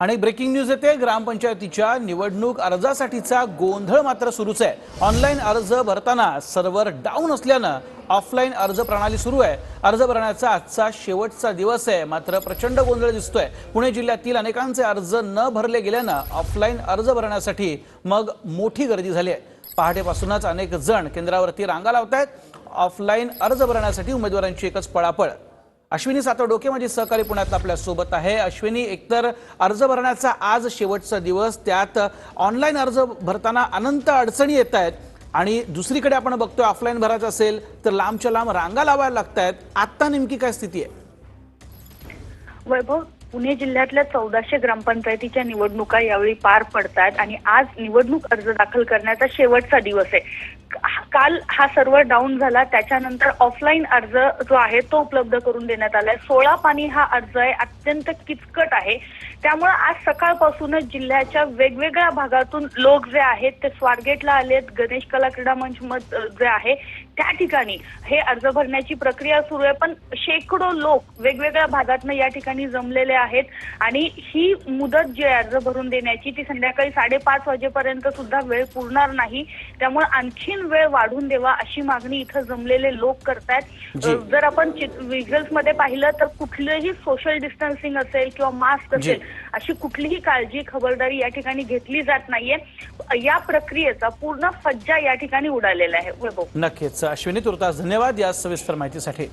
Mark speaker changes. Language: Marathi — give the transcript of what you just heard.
Speaker 1: आणि ब्रेकिंग न्यूज येते. ग्रामपंचायतीच्या निवडणूक अर्जासाठीचा गोंधळ मात्र सुरूच आहे. ऑनलाईन अर्ज भरताना सर्व्हर डाऊन असल्यानं ऑफलाईन अर्ज प्रणाली सुरू आहे. अर्ज भरण्याचा आजचा शेवटचा दिवस आहे. मात्र प्रचंड गोंधळ दिसतोय. पुणे जिल्ह्यातील अनेकांचे अर्ज न भरले गेल्यानं ऑफलाईन अर्ज भरण्यासाठी मग मोठी गर्दी झाली आहे. पहाटेपासूनच अनेक जण केंद्रावरती रांगा लावत आहेत ऑफलाईन अर्ज भरण्यासाठी उमेदवारांची एकच पळापळ. अश्विनी सातवडोके माझी सहकारी पुण्यात आपल्यासोबत आहे. अश्विनी एकतर अर्ज भरण्याचा आज शेवटचा दिवस त्यात ऑनलाईन अर्ज भरताना अनंत अडचणी येत आहेत आणि दुसरीकडे आपण बघतोय ऑफलाईन भरायचं असेल तर लांबच्या लांब रांगा लावायला लागत आहेत आत्ता नेमकी काय स्थिती आहे?
Speaker 2: वैभव पुणे जिल्ह्यातल्या चौदाशे ग्रामपंचायतीच्या निवडणुका यावेळी पार पडतात आणि आज निवडणूक अर्ज दाखल करण्याचा शेवटचा दिवस आहे. काल हा सर्व्हर डाऊन झाला त्याच्यानंतर ऑफलाईन अर्ज जो आहे तो उपलब्ध करून देण्यात आलाय. सोळा पाणी हा अर्ज आहे अत्यंत किचकट आहे. त्यामुळे आज सकाळपासूनच जिल्ह्याच्या वेगवेगळ्या भागातून लोक जे आहेत ते स्वारगेटला आलेत गणेश कला क्रीडा मंच जे आहे त्या ठिकाणी हे अर्ज भरण्याची प्रक्रिया सुरू आहे. पण शेकडो लोक वेगवेगळ्या भागातनं या ठिकाणी जमलेले आहेत आणि ही मुदत जी आहे अर्ज भरून देण्याची ती संध्याकाळी साडेपाच वाजेपर्यंत सुद्धा वेळ पुरणार नाही. त्यामुळे आणखीन वेळ वाढून देवा अशी मागणी इथं जमलेले लोक करतायत. जर आपण व्हिज्युअल्समध्ये पाहिलं तर कुठलंही सोशल डिस्टन्सिंग असेल किंवा मास्क. असेल अशी कुठलीही काळजी खबरदारी या ठिकाणी घेतली जात नाहीये. या प्रक्रियेचा पूर्ण फज्जा या ठिकाणी उडालेला आहे. वैभव.
Speaker 1: नक्कीच. अश्विनी तुर्तास धन्यवाद या सविस्तर माहितीसाठी.